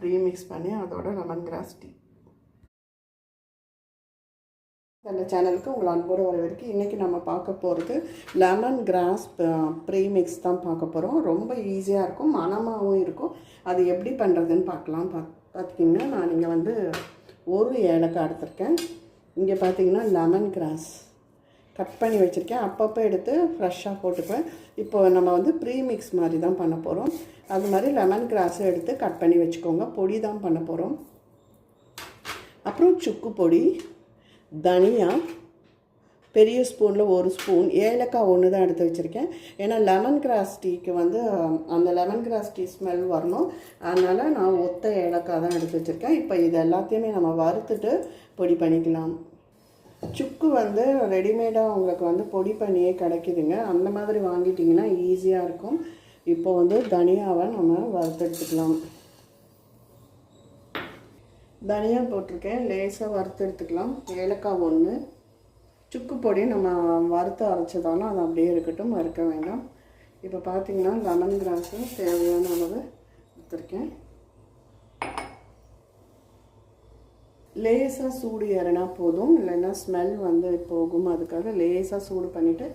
Pre mix பண்ணி அதோட lemon grass tea அந்த சேனலுக்கு உங்களை அன்போடு வரவேற்கு இன்றைக்கி நம்ம பார்க்க போகிறது லெமன் கிராஸ் ப்ரீ மிக்ஸ் தான் பார்க்க போகிறோம் ரொம்ப ஈஸியாக இருக்கும் மனமாகவும் இருக்கும். அது எப்படி பண்ணுறதுன்னு பார்க்கலாம். பா பார்த்திங்கன்னா நான் இங்கே வந்து ஒரு ஏலக்காய் எடுத்திருக்கேன். இங்கே பார்த்தீங்கன்னா லெமன் கிராஸ் கட் பண்ணி வச்சுருக்கேன். அப்பப்போ எடுத்து ஃப்ரெஷ்ஷாக போட்டுக்குவேன் இப்போ நம்ம வந்து ப்ரீ மிக்ஸ் மாதிரி தான் பண்ண போகிறோம் அது மாதிரி லெமன் கிராஸும் எடுத்து கட் பண்ணி வச்சுக்கோங்க. பொடி தான் பண்ண போகிறோம் அப்புறம் சுக்கு பொடி தனியா பெரிய ஸ்பூனில் ஒரு ஸ்பூன் ஏலக்காய் ஒன்று தான் எடுத்து வச்சுருக்கேன். ஏன்னா லெமன் கிராஸ் டீக்கு வந்து அந்த லெமன் கிராஸ் டீ ஸ்மெல் வரணும். அதனால் நான் ஒத்த ஏலக்காய் தான் எடுத்து வச்சுருக்கேன். இப்போ இது எல்லாத்தையுமே நம்ம வறுத்துட்டு பொடி பண்ணிக்கலாம். சுக்கு வந்து ரெடிமேடாக உங்களுக்கு வந்து பொடி பண்ணியே கிடைக்குதுங்க. அந்த மாதிரி வாங்கிட்டிங்கன்னா ஈஸியாக இருக்கும். இப்போ வந்து தனியாவை நம்ம வறுத்தெடுத்துக்கலாம். தனியா போட்டிருக்கேன். லேசாக வறுத்து எடுத்துக்கலாம் ஏலக்காய் ஒன்று சுக்கு பொடி நம்ம வறுத்து அரைச்சதாலும் அது அப்படியே இருக்கட்டும். வறுக்க வேண்டாம். இப்போ பார்த்தீங்கன்னா லெமன் கிராஸு தேவையான அளவு எடுத்துருக்கேன் லேசாக சூடு ஏறினா போதும் இல்லைன்னா ஸ்மெல் வந்து போகும். அதுக்காக லேசாக சூடு பண்ணிவிட்டு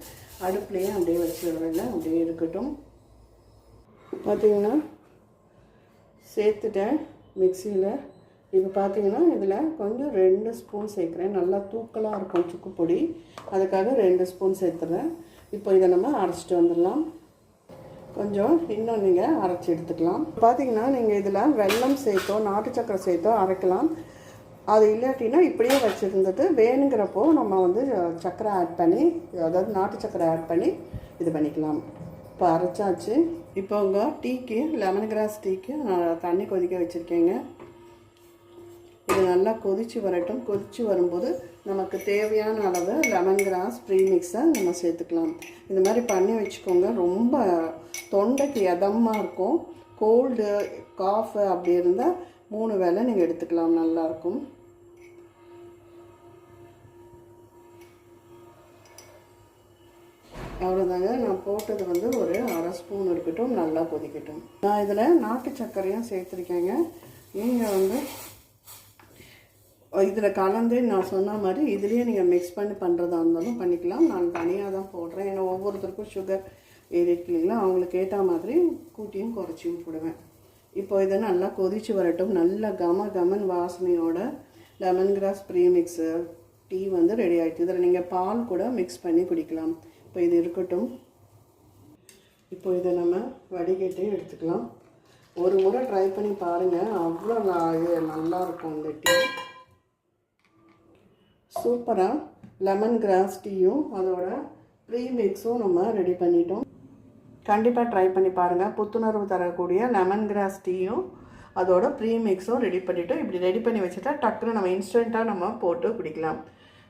அடுப்புலேயே அப்படியே வச்சுடுறேன் அப்படியே இருக்கட்டும். பார்த்தீங்கன்னா சேர்த்துட்டேன் மிக்சியில். இப்போ பார்த்தீங்கன்னா இதில் கொஞ்சம் ரெண்டு ஸ்பூன் சேர்க்குறேன். நல்லா தூக்கலாக இருக்கும் சுக்கு பொடி அதுக்காக ரெண்டு ஸ்பூன் சேர்த்துறேன். இப்போ இதை நம்ம அரைச்சிட்டு வந்துடலாம். கொஞ்சம் இன்னும் நீங்கள் அரைச்சி எடுத்துக்கலாம். பார்த்தீங்கன்னா நீங்கள் இதில் வெல்லம் சேர்த்தோ நாட்டு சக்கரை சேர்த்தோ அரைக்கலாம். அது இல்லாட்டினா இப்படியே வச்சுருந்துட்டு வேணுங்கிறப்போ நம்ம வந்து சக்கரை ஆட் பண்ணி அதாவது நாட்டு சக்கரை ஆட் பண்ணி இது பண்ணிக்கலாம். இப்போ அரைச்சாச்சு. இப்போ உங்க டீக்கு லெமன் கிராஸ் டீக்கு நான் தண்ணி கொதிக்க வச்சுருக்கேங்க. இது நல்லா கொதித்து வரட்டும். கொதித்து வரும்போது நமக்கு தேவையான அளவு லெமன் கிராஸ் ப்ரீமிக்ஸை நம்ம சேர்த்துக்கலாம். இந்த மாதிரி பண்ணி வச்சுக்கோங்க. ரொம்ப தொண்டைக்கு எதமாக இருக்கும். கோல்டு காஃபு அப்படி இருந்தால் மூணு வேலை நீங்கள் எடுத்துக்கலாம் நல்லாயிருக்கும் அவ்வளோதாங்க நான் போட்டது வந்து ஒரு அரை ஸ்பூன் இருக்கட்டும் நல்லா கொதிக்கட்டும். நான் இதில் நாட்டு சர்க்கரையும் சேர்த்துருக்கேங்க. நீங்கள் வந்து இதில் கலந்து நான் சொன்ன மாதிரி இதுலேயே நீங்கள் மிக்ஸ் பண்ணி பண்ணுறதா இருந்தாலும் பண்ணிக்கலாம். நான் தனியாக தான் போடுறேன். ஏன்னா ஒவ்வொருத்தருக்கும் சுகர் இருக்கு இல்லைங்களா? அவங்களுக்கு ஏற்ற மாதிரி கூட்டியும் குறைச்சியும் போடுவேன். இப்போ இதை நல்லா கொதிச்சு வரட்டும். நல்லா கம கமன் வாசனையோட lemon grass premix tea வந்து ரெடி ஆகிடுச்சு இதில் நீங்கள் பால் கூட மிக்ஸ் பண்ணி குடிக்கலாம். இப்போ இது இருக்கட்டும். இப்போ இதை நம்ம வடிகட்டி எடுத்துக்கலாம். ஒரு முறை ட்ரை பண்ணி பாருங்கள் அவ்வளோ நல்லா இருக்கும் இந்த டீ சூப்பராக லெமன் கிராஸ் டீயும் அதோட ப்ரீமிக்ஸும் நம்ம ரெடி பண்ணிட்டோம். கண்டிப்பாக ட்ரை பண்ணி பாருங்கள் புத்துணர்வு தரக்கூடிய லெமன் கிராஸ் டீயும் அதோட ப்ரீமிக்ஸும் ரெடி பண்ணிவிட்டு இப்படி ரெடி பண்ணி வச்சுட்டா டக்குன்னு நம்ம இன்ஸ்டண்ட்டாக நம்ம போட்டு குடிக்கலாம்.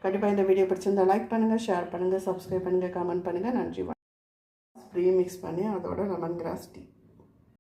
கண்டிப்பாக இந்த வீடியோ பிடிச்சிருந்தா லைக் பண்ணுங்கள் ஷேர் பண்ணுங்கள் சப்ஸ்கிரைப் பண்ணுங்கள் கமெண்ட் பண்ணுங்கள் நன்றி. ப்ரீமிக்ஸ் பண்ணி அதோட லெமன் கிராஸ் டீ